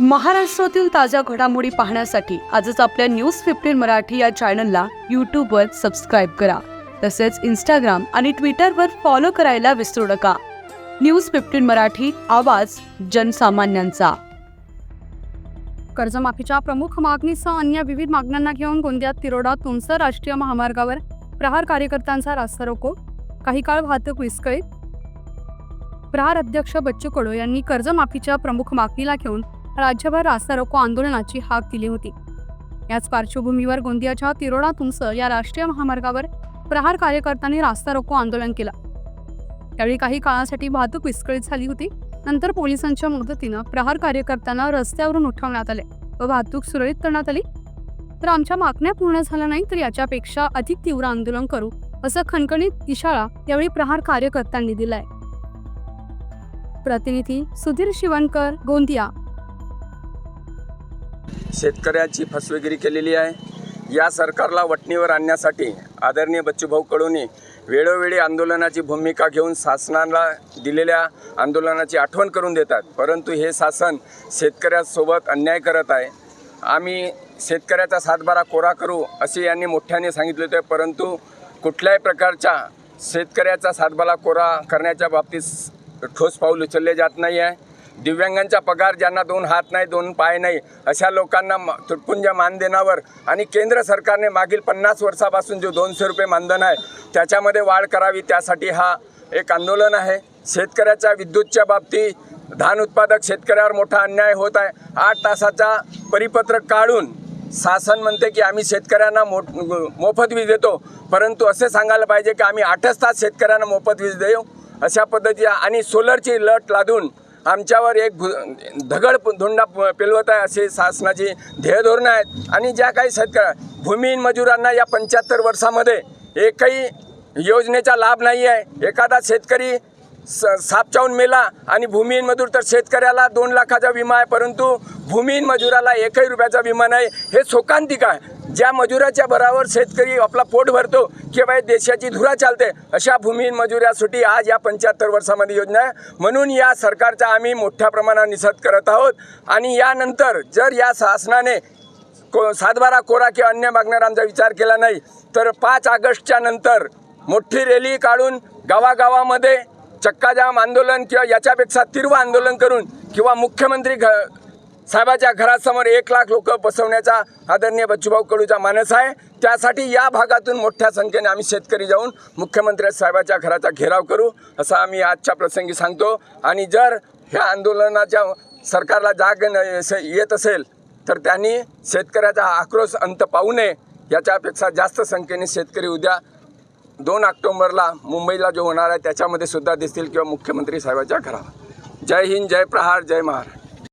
महाराष्ट्रातील ताज्या घडामोडी पाहण्यासाठी आजच आपल्या न्यूज फिफ्टीन मराठी या चॅनलला यूट्यूबवर सबस्क्राईब करा. तसेच इंस्टाग्राम आणि ट्विटरवर फॉलो करायला विसरू नका. न्यूज फिफ्टीन मराठी आवाज जनसामान्यांचा. कर्जमाफीच्या प्रमुख मागणीसह अन्य विविध मागण्यांना घेऊन गोंदियात तिरोडा तुमसर राष्ट्रीय महामार्गावर प्रहार कार्यकर्त्यांचा रास्ता रोको काही काळ वाहतूक विस्कळीत. प्रहार अध्यक्ष बच्चू कडू यांनी कर्जमाफीच्या प्रमुख मागणीला घेऊन राज्यभर रास्ता रोको आंदोलनाची हाक दिली होती. याच पार्श्वभूमीवर गोंदियाच्या तिरोडा तुमसर या राष्ट्रीय महामार्गावर प्रहार कार्यकर्त्यांनी रास्ता रोको आंदोलन केलं. त्यावेळी काही काळासाठी वाहतूक विस्कळीत झाली होती. नंतर पोलिसांच्या मदतीनं प्रहार कार्यकर्त्यांना रस्त्यावरून उठवण्यात आले व वाहतूक सुरळीत करण्यात आली. तर आमच्या मागण्या पूर्ण झाल्या नाही तर याच्यापेक्षा अधिक तीव्र आंदोलन करू असं खणखणीत इशारा यावेळी प्रहार कार्यकर्त्यांनी दिलाय. प्रतिनिधी सुधीर शिवणकर गोंदिया. शेतकऱ्याची फसवेगिरी केलेली आहे. या सरकारला वटणीवर आणण्यासाठी आदरणीय बच्चूभाऊ कडूंनी वेळोवेळी आंदोलनाची भूमिका घेऊन शासनाला दिलेल्या आंदोलनाची आठवण करून देतात. परंतु हे शासन शेतकऱ्यासोबत अन्याय करत आहे. आम्ही शेतकऱ्याचा सातबारा कोरा करू असे यांनी मोठ्याने सांगितले होते. परंतु कुठल्याही प्रकारच्या शेतकऱ्याचा सातबारा कोरा करण्याच्या बाबतीत ठोस पाऊल उचलले जात नाही आहे. दिव्यांगांचा पगार ज्यांना दोन हात नाही दोन पाय नाही अशा लोकांना म- तुटपुंज मानधनावर आणि केंद्र सरकारने मागील पन्नास वर्षापासून जो दोनशे रुपये मानधन आहे त्याच्यामध्ये वाढ करावी त्यासाठी हा एक आंदोलन आहे. शेतकऱ्याच्या विद्युतच्या बाबतीत धान उत्पादक शेतकऱ्यावर मोठा अन्याय होत आहे. आठ तासाचा परिपत्रक काढून शासन म्हणते की आम्ही शेतकऱ्यांना मो मोफत वीज देतो. परंतु असे सांगायला पाहिजे की आम्ही आठच तास शेतकऱ्यांना मोफत वीज देऊ. अशा पद्धती आणि सोलरची लट लादून आमच्यावर एक भु धगड धोंडा प- पेलवत आहे असे शासनाची ध्येयधोरणं आहेत. आणि ज्या काही शेतकऱ्या भूमिहीन मजुरांना या पंच्याहत्तर वर्षामध्ये एकही योजनेचा लाभ नाही आहे. एखादा शेतकरी स सापचावून मेला आणि भूमिहीन मजूर तर शेतकऱ्याला दोन लाखाचा विमा आहे परंतु भूमिहीन मजुराला एकही रुपयाचा विमा नाही. हे शोकांतिक आहे. ज्या मजुराच्या बराबर शेतकरी आपला पोट भरतो किंवा बाई देशाची धुरा चालते अशा भूमिहीन मजुऱ्यासाठी आज या पंच्याहत्तर वर्षामध्ये योजना आहे. म्हणून या सरकारचा आम्ही मोठ्या प्रमाणात निषेध करत आहोत. आणि यानंतर जर या शासनाने को सातबारा कोरा किंवा अन्य मागण्यावर आमचा विचार केला नाही तर पाच ऑगस्टच्या नंतर मोठी रॅली काढून गावागावामध्ये चक्काजाम आंदोलन किंवा याच्यापेक्षा तीव्र आंदोलन करून किंवा मुख्यमंत्री घ साहेबाच्या घरासमोर एक लाख लोक बसवण्याचा आदरणीय बच्चूभाऊ कडूचा मानस आहे. त्यासाठी या भागातून मोठ्या संख्येने आम्ही शेतकरी जाऊन मुख्यमंत्री साहेबाच्या घराचा घेराव करू असं आम्ही आजच्या प्रसंगी सांगतो. आणि जर ह्या आंदोलनाच्या सरकारला जाग न- येत असेल तर त्यांनी शेतकऱ्याचा आक्रोश अंत पाहू नये. याच्यापेक्षा जास्त संख्येने शेतकरी उद्या दोन ऑक्टोंबरला मुंबईला जो होणार आहे त्याच्यामध्ये सुद्धा दिसतील किंवा मुख्यमंत्री साहेबाच्या घरावर. जय हिंद जय प्रहार जय महाराष्ट्र.